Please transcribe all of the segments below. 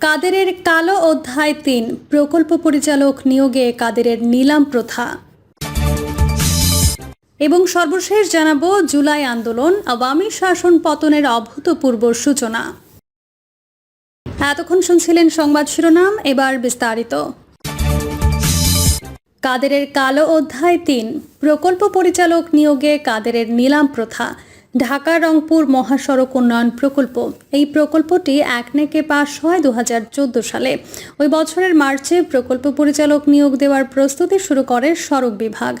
কাদেরের কালো অধ্যায় তিন, প্রকল্প পরিচালক নিয়োগে কাদেরের নিলাম প্রথা। এবং সর্বশেষ জানাব জুলাই আন্দোলন, আওয়ামী শাসন পতনের অভূতপূর্ব সূচনা। এতক্ষণ শুনছিলেন সংবাদ শিরোনাম, এবার বিস্তারিত। কাদেরের কালো অধ্যায় তিন, প্রকল্প পরিচালক নিয়োগে কাদেরের নিলাম প্রথা। ঢাকা রংপুর মহাসড়ক উন্নয়ন প্রকল্প। এই প্রকল্পটি একনেকে পাশ হয় দু হাজার চোদ্দ সালে। ওই বছরের মার্চে প্রকল্প পরিচালক নিয়োগ দেওয়ার প্রস্তুতি শুরু করে সড়ক বিভাগ।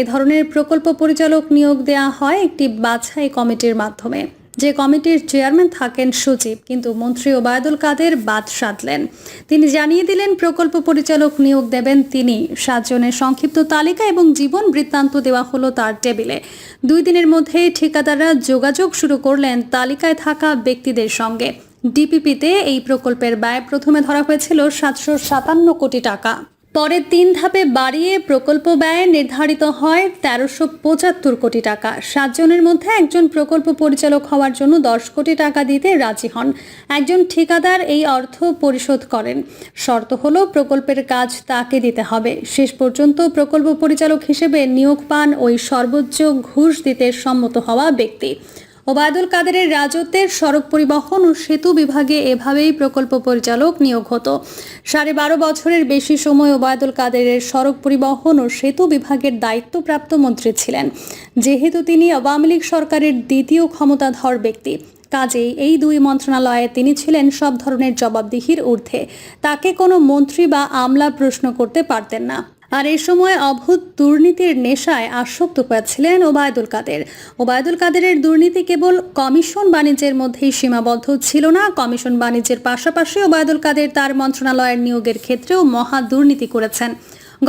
এ ধরনের প্রকল্প পরিচালক নিয়োগ দেওয়া হয় একটি বাছাই কমিটির মাধ্যমে। যে কমিটির চেয়ারম্যান থাকেন সচিব কিন্তু মন্ত্রী ওবায়দুল কাদের বাদ সাধলেন। তিনি জানিয়ে দিলেন, প্রকল্প পরিচালক নিয়োগ দেবেন তিনি। সাতজনের সংক্ষিপ্ত তালিকা এবং জীবন বৃত্তান্ত দেওয়া হলো তার টেবিলে। দুই দিনের মধ্যেই ঠিকাদাররা যোগাযোগ শুরু করলেন তালিকায় থাকা ব্যক্তিদের সঙ্গে। ডিপিপিতে এই প্রকল্পের ব্যয় প্রথমে ধরা হয়েছিল সাতশো সাতান্ন কোটি টাকা। পরে তিন ধাপে বাড়িয়ে প্রকল্প ব্যয় নির্ধারিত হয় তেরোশো পঁচাত্তর কোটি টাকা। সাতজনের মধ্যে একজন প্রকল্প পরিচালক হওয়ার জন্য দশ কোটি টাকা দিতে রাজি হন। একজন ঠিকাদার এই অর্থ পরিশোধ করেন। শর্ত হলো প্রকল্পের কাজ তাকে দিতে হবে। শেষ পর্যন্ত প্রকল্প পরিচালক হিসেবে নিয়োগ পান ওই সর্বোচ্চ ঘুষ দিতে সম্মত হওয়া ব্যক্তি। ওবায়দুল কাদেরের রাজত্বের সড়ক পরিবহন ও সেতু বিভাগে এভাবেই প্রকল্প পরিচালক নিয়োগ হতো। সাড়ে বারো বছরের বেশি সময় ওবায়দুল কাদেরের সড়ক পরিবহন ও সেতু বিভাগের দায়িত্বপ্রাপ্ত মন্ত্রী ছিলেন। যেহেতু তিনি আওয়ামী লীগ সরকারের দ্বিতীয় ক্ষমতাধর ব্যক্তি, কাজেই এই দুই মন্ত্রণালয়ে তিনি ছিলেন সব ধরনের জবাবদিহির ঊর্ধ্বে। তাকে কোনো মন্ত্রী বা আমলা প্রশ্ন করতে পারতেন না। আর এই সময় অভূত দুর্নীতির নেশায় আসক্ত হয়েছিলেন ওবায়দুল কাদের। ওবায়দুল কাদেরের দুর্নীতি কেবল কমিশন বাণিজ্যের মধ্যেই সীমাবদ্ধ ছিল না। কমিশন বাণিজ্যের পাশাপাশি ওবায়দুল কাদের তার মন্ত্রণালয়ের নিয়োগের ক্ষেত্রেও মহা দুর্নীতি করেছেন।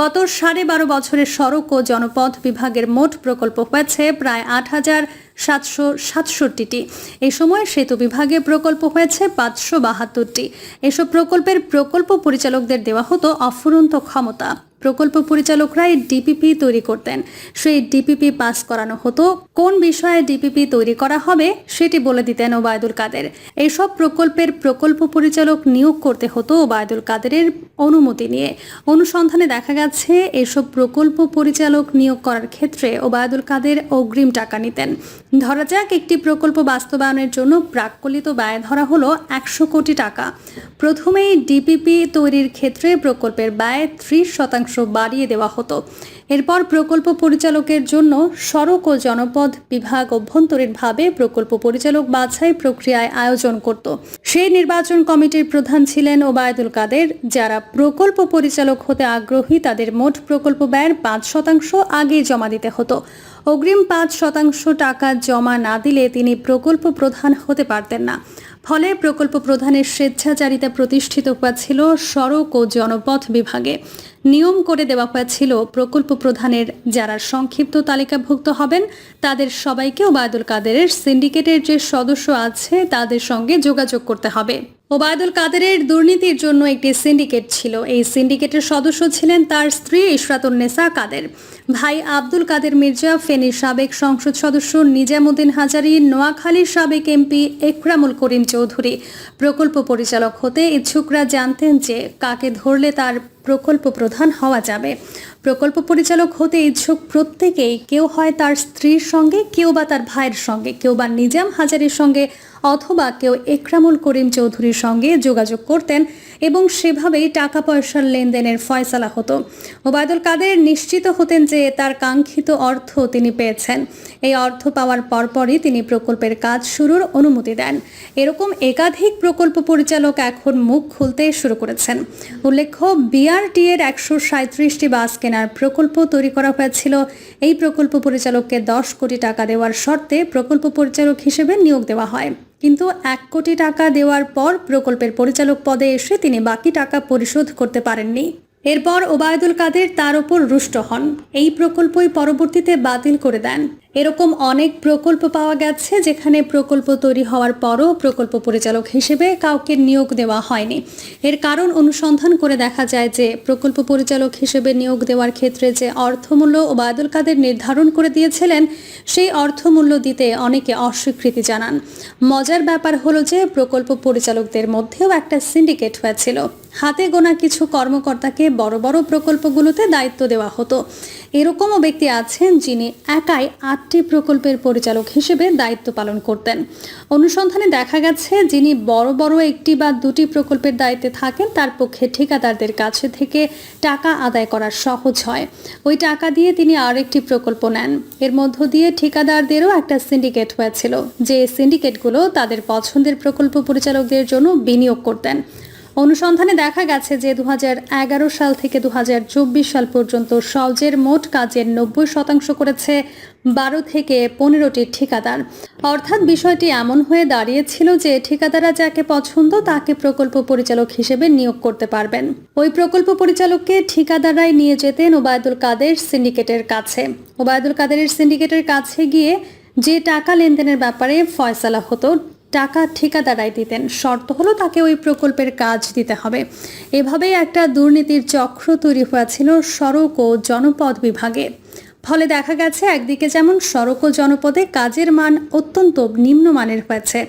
গত সাড়ে বারো বছরের সড়ক ও জনপথ বিভাগের মোট প্রকল্প হয়েছে প্রায় আট হাজার সাতশো সাতষট্টিটি। এই সময় সেতু বিভাগে প্রকল্প হয়েছে পাঁচশো বাহাত্তরটি। এসব প্রকল্পের প্রকল্প পরিচালকদের দেওয়া হতো অফুরন্ত ক্ষমতা। প্রকল্প পরিচালকরাই ডিপিপি তৈরি করতেন। সেই ডিপিপি পাস করানো হতো। কোন বিষয়ে ডিপিপি তৈরি করা হবে সেটি বলে দিতেন ওবায়দুল কাদের। এইসব প্রকল্পের প্রকল্প পরিচালক নিয়োগ করতে হতো ওবায়দুল কাদেরের অনুমতি নিয়ে। অনুসন্ধানে দেখা গেছে, এসব প্রকল্প পরিচালক নিয়োগ করার ক্ষেত্রে ওবায়দুল কাদের অগ্রিম টাকা নিতেন। ধরা যাক, একটি প্রকল্প বাস্তবায়নের জন্য প্রাক্কলিত ব্যয় ধরা হলো একশো কোটি টাকা। প্রথমেই ডিপিপি তৈরির ক্ষেত্রে প্রকল্পের ব্যয় ত্রিশ শতাংশ বাড়িয়ে দেওয়া হতো। এরপর প্রকল্প পরিচালকের জন্য সড়ক ও জনপদ বিভাগ অভ্যন্তরীণভাবে প্রকল্প পরিচালক বাছাই প্রক্রিয়ায় আয়োজন করত। সেই নির্বাচন কমিটির প্রধান ছিলেন ওবায়দুল কাদের। যারা প্রকল্প পরিচালক হতে আগ্রহী, তাদের মোট প্রকল্প ব্যয়ের পাঁচ শতাংশ আগেই জমা দিতে হতো। অগ্রিম পাঁচ শতাংশ টাকা জমা না দিলে তিনি প্রকল্প প্রধান হতে পারতেন না। ফলে প্রকল্প প্রধানের স্বেচ্ছাচারিতা প্রতিষ্ঠিত হয়েছিল সড়ক ও জনপথ বিভাগে। নিয়ম করে দেওয়া হয়েছিল প্রকল্প প্রধানের যারা সংক্ষিপ্ত তালিকাভুক্ত হবেন, তাদের সবাইকে ওবায়দুল কাদেরের সিন্ডিকেটের যে সদস্য আছে তাদের সঙ্গে যোগাযোগ করতে হবে। ওবায়দুল কাদেরের দুর্নীতির জন্য একটি সিন্ডিকেট ছিল। এই সিন্ডিকেটের সদস্য ছিলেন তার স্ত্রী ইশরাতুন্নেসা কাদের। ভাই আব্দুল কাদের মির্জা, ফেনীর সাবেক সংসদ সদস্য নিজামুদ্দিন হাজারি, নোয়াখালীর সাবেক এমপি একরামুল করিম চৌধুরী। প্রকল্প পরিচালক হতে ইচ্ছুকরা জানতেন যে কাকে ধরলে তার প্রকল্প প্রধান হওয়া যাবে। প্রকল্প পরিচালক হতে ইচ্ছুক প্রত্যেকেই কেউ হয় তার স্ত্রীর সঙ্গে, কেউ বা তার ভাইয়ের সঙ্গে, কেউ বা নিজাম হাজারির সঙ্গে অথবা কেউ একরামুল করিম চৌধুরীর সঙ্গে যোগাযোগ করতেন এবং সেভাবেই টাকা পয়সার লেনদেনের ফয়সালা হতো। ওবায়দুল কাদের নিশ্চিত হতেন যে তার কাঙ্ক্ষিত অর্থ তিনি পেয়েছেন। এই অর্থ পাওয়ার পরপরই তিনি প্রকল্পের কাজ শুরুর অনুমতি দেন। এরকম একাধিক প্রকল্প পরিচালক এখন মুখ খুলতে শুরু করেছেন। উল্লেখ্য বিআরটি এর একশো সাঁত্রিশটি বাস কেনার প্রকল্প তৈরি করা হয়েছিল। এই প্রকল্প পরিচালককে দশ কোটি টাকা দেওয়ার শর্তে প্রকল্প পরিচালক হিসেবে নিয়োগ দেওয়া হয়। কিন্তু এক কোটি টাকা দেওয়ার পর প্রকল্পের পরিচালক পদে এসে তিনি বাকি টাকা পরিশোধ করতে পারেননি। এরপর ওবায়দুল কাদের তার ওপর রুষ্ট হন। এই প্রকল্পই পরবর্তীতে বাতিল করে দেন। এরকম অনেক প্রকল্প পাওয়া গেছে যেখানে প্রকল্প তৈরি হওয়ার পরও প্রকল্প পরিচালক হিসেবে কাউকে নিয়োগ দেওয়া হয়নি। এর কারণ অনুসন্ধান করে দেখা যায় যে প্রকল্প পরিচালক হিসেবে নিয়োগ দেওয়ার ক্ষেত্রে যে অর্থমূল্য ওবায়দুল কাদের নির্ধারণ করে দিয়েছিলেন, সেই অর্থমূল্য দিতে অনেকে অস্বীকৃতি জানান। মজার ব্যাপার হলো যে প্রকল্প পরিচালকদের মধ্যেও একটা সিন্ডিকেট হয়েছিল। হাতে গোনা কিছু কর্মকর্তাকে বড় বড় প্রকল্পগুলোতে দায়িত্ব দেওয়া হতো। এরকমও ব্যক্তি আছেন যিনি একাই আটটি প্রকল্পের পরিচালক হিসেবে দায়িত্ব পালন করতেন। অনুসন্ধানে দেখা গেছে, যিনি বড় বড় একটি বা দুটি প্রকল্পের দায়িত্বে থাকেন, তার পক্ষে ঠিকাদারদের কাছে থেকে টাকা আদায় করা সহজ হয়। ওই টাকা দিয়ে তিনি আরেকটি প্রকল্প নেন। এর মধ্য দিয়ে ঠিকাদারদেরও একটা সিন্ডিকেট হয়েছিল, যে সিন্ডিকেটগুলো তাদের পছন্দের প্রকল্প পরিচালকদের জন্য বিনিয়োগ করতেন। অনুসন্ধানে দেখা গেছে যে দু হাজার এগারো সাল থেকে দু হাজার চব্বিশ সাল পর্যন্ত সওজের মোট কাজের নব্বই শতাংশ করেছে বারো থেকে পনেরোটি ঠিকাদার। অর্থাৎ বিষয়টি এমন হয়ে দাঁড়িয়েছিল যে ঠিকাদারা যাকে পছন্দ তাকে প্রকল্প পরিচালক হিসেবে নিয়োগ করতে পারবেন। ওই প্রকল্প পরিচালককে ঠিকাদাররাই নিয়ে যেতেন ওবায়দুল কাদের সিন্ডিকেটের কাছে। ওবায়দুল কাদেরের সিন্ডিকেটের কাছে গিয়ে যে টাকা লেনদেনের ব্যাপারে ফয়সালা হতো টাকা ঠিকাদারাই দিতেন। শর্ত হলো তাকে ওই প্রকল্পের কাজ দিতে হবে। এভাবেই একটা দুর্নীতির চক্র তৈরি হয়েছিল সড়ক ও জনপদ বিভাগে। ফলে দেখা গেছে, একদিকে যেমন সড়ক ও জনপদে কাজের মান অত্যন্ত নিম্নমানের হয়েছে,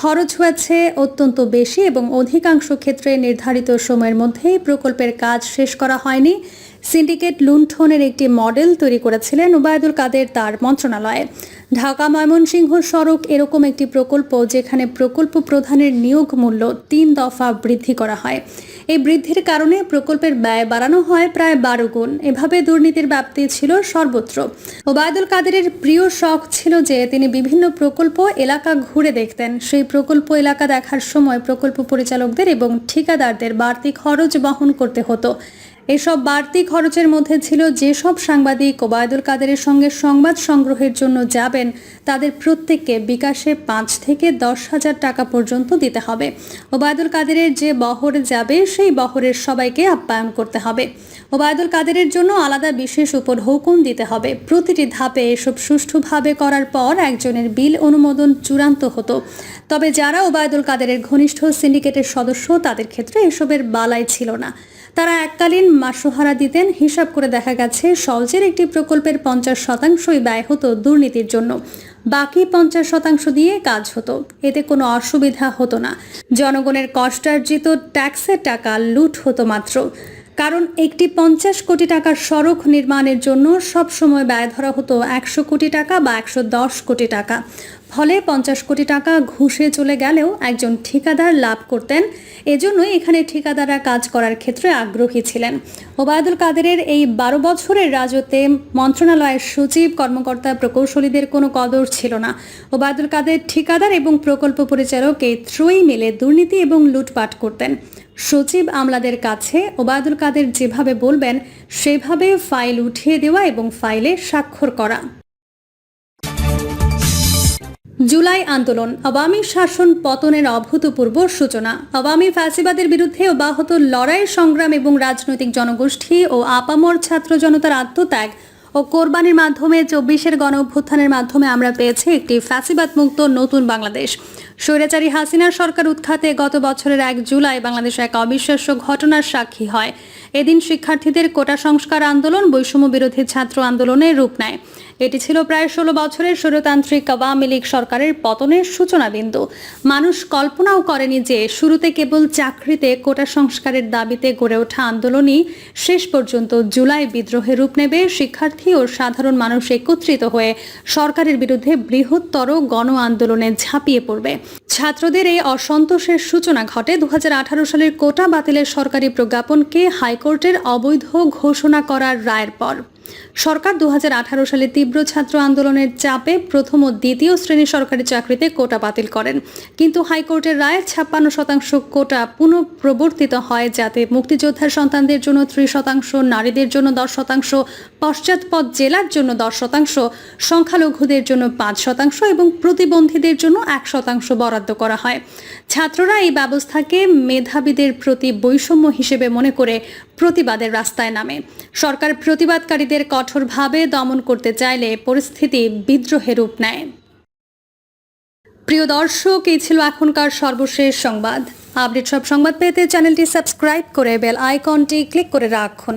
খরচ হয়েছে অত্যন্ত বেশি এবং অধিকাংশ ক্ষেত্রে নির্ধারিত সময়ের মধ্যেই প্রকল্পের কাজ শেষ করা হয়নি। সিন্ডিকেট লুণ্ঠনের একটি মডেল তৈরি করেছিলেন ওবায়দুল কাদের তার মন্ত্রণালয়ে। ঢাকা ময়মনসিংহ সড়ক এরকম একটি প্রকল্প যেখানে প্রকল্প প্রধানের নিয়োগ মূল্য তিন দফা বৃদ্ধি করা হয়। এই বৃদ্ধির কারণে প্রকল্পের ব্যয় বাড়ানো হয় প্রায় বারো গুণ। এভাবে দুর্নীতির ব্যাপ্তি ছিল সর্বত্র। ওবায়দুল কাদেরের প্রিয় শখ ছিল যে তিনি বিভিন্ন প্রকল্প এলাকা ঘুরে দেখতেন। সেই প্রকল্প এলাকা দেখার সময় প্রকল্প পরিচালকদের এবং ঠিকাদারদের বাড়তি খরচ বহন করতে হতো। এসব বাড়তি খরচের মধ্যে ছিল যেসব সাংবাদিক ওবায়দুল কাদেরের সঙ্গে সংবাদ সংগ্রহের জন্য যাবেন, তাদের প্রত্যেককে বিকাশে পাঁচ থেকে দশ হাজার টাকা পর্যন্ত দিতে হবে। ওবায়দুল কাদেরের যে বহর যাবে, সেই বহরের সবাইকে আপ্যায়ন করতে হবে। ওবায়দুল কাদেরের জন্য আলাদা বিশেষ উপর হুকুম দিতে হবে। প্রতিটি ধাপে এসব সুষ্ঠুভাবে করার পর একজনের বিল অনুমোদন চূড়ান্ত হতো। তবে যারা ওবায়দুল কাদেরের ঘনিষ্ঠ সিন্ডিকেটের সদস্য, তাদের ক্ষেত্রে এসবের বালাই ছিল না। তারা এককালীন মাসোহারা দিতেন। হিসাব করে দেখা গেছে, সলজের একটি প্রকল্পের পঞ্চাশ শতাংশই ব্যয় হতো দুর্নীতির জন্য। বাকি পঞ্চাশ শতাংশ দিয়ে কাজ হতো। এতে কোনো অসুবিধা হতো না। জনগণের কষ্টার্জিত ট্যাক্সের টাকা লুট হতো মাত্র। কারণ একটি পঞ্চাশ কোটি টাকার সড়ক নির্মাণের জন্য সব সময় ব্যয় ধরা হতো একশো কোটি টাকা বা একশো দশ কোটি টাকা। ফলে পঞ্চাশ কোটি টাকা ঘুষে চলে গেলেও একজন ঠিকাদার লাভ করতেন। এজন্যই এখানে ঠিকাদাররা কাজ করার ক্ষেত্রে আগ্রহী ছিলেন। ওবায়দুল কাদেরের এই বারো বছরের রাজত্বে মন্ত্রণালয়ের সচিব, কর্মকর্তা প্রকৌশলীদের কোনো কদর ছিল না। ওবায়দুল কাদের ঠিকাদার এবং প্রকল্প পরিচালক এই ত্রয়ী মিলে দুর্নীতি এবং লুটপাট করতেন। সচিব আমলাদের কাছে ওবায়দুল কাদের যেভাবে বলবেন, সেভাবে ফাইল উঠিয়ে দেওয়া এবং ফাইলে স্বাক্ষর করা। জুলাই আন্দোলন, আওয়ামী শাসন পতনের অভূতপূর্ব সূচনা। আওয়ামী ফ্যাসিবাদের বিরুদ্ধে অব্যাহত লড়াই, সংগ্রাম এবং রাজনৈতিক জনগোষ্ঠী ও আপামর ছাত্র জনতার আত্মত্যাগ ও কোরবানির মাধ্যমে, চব্বিশের গণ অভ্যুত্থানের মাধ্যমে আমরা পেয়েছি একটি ফ্যাসিবাদ মুক্ত নতুন বাংলাদেশ। স্বৈরাচারী হাসিনার সরকার উৎখাতে গত বছরের এক জুলাই বাংলাদেশ এক অবিশ্বাস্য ঘটনার সাক্ষী হয়। এদিন শিক্ষার্থীদের কোটা সংস্কার আন্দোলন বৈষম্য বিরোধী ছাত্র আন্দোলনের রূপ নেয়। এটি ছিল প্রায় ষোলো বছরের স্বৈরতান্ত্রিক আওয়ামী লীগ সরকারের পতনের সূচনা বিন্দু মানুষ কল্পনাও করেনি যে শুরুতে কেবল চাকরিতে কোটা সংস্কারের দাবিতে গড়ে ওঠা আন্দোলনই শেষ পর্যন্ত জুলাই বিদ্রোহে রূপ নেবে। শিক্ষার্থী ও সাধারণ মানুষ একত্রিত হয়ে সরকারের বিরুদ্ধে বৃহত্তর গণ আন্দোলনে ঝাঁপিয়ে পড়বে। ছাত্রদের এই অসন্তোষের সূচনা ঘটে। দু হাজার আঠারো সালের কোটা বাতিলের সরকারি প্রজ্ঞাপনকে হাইকোর্টের অবৈধ ঘোষণা করার রায়ের পর। সরকার দু হাজার আঠারো সালে তীব্র ছাত্র আন্দোলনের চাপে প্রথম ও দ্বিতীয় শ্রেণির সরকারি চাকরিতে কোটা বাতিল করেন। কিন্তু হাইকোর্টের রায়ে ছাপ্পান্ন শতাংশ কোটা পুনঃপ্রবর্তিত হয় যাতে মুক্তিযোদ্ধার সন্তানদের জন্য ত্রিশ শতাংশ, নারীদের জন্য দশ শতাংশ, পশ্চাৎপদ জেলার জন্য দশ শতাংশ, সংখ্যালঘুদের জন্য পাঁচ শতাংশ এবং প্রতিবন্ধীদের জন্য এক শতাংশ বরাদ্দ করা হয়। ছাত্ররা এই ব্যবস্থাকে মেধাবীদের প্রতি বৈষম্য হিসেবে মনে করে প্রতিবাদের রাস্তায় নামে। সরকার প্রতিবাদকারীদের কঠোরভাবে দমন করতে চাইলে পরিস্থিতি বিদ্রোহের রূপ নেয়। প্রিয় দর্শক, এই ছিল এখনকার সর্বশেষ সংবাদ। আপডেট সব সংবাদ পেতে চ্যানেলটি সাবস্ক্রাইব করে বেল আইকনটি ক্লিক করে রাখুন।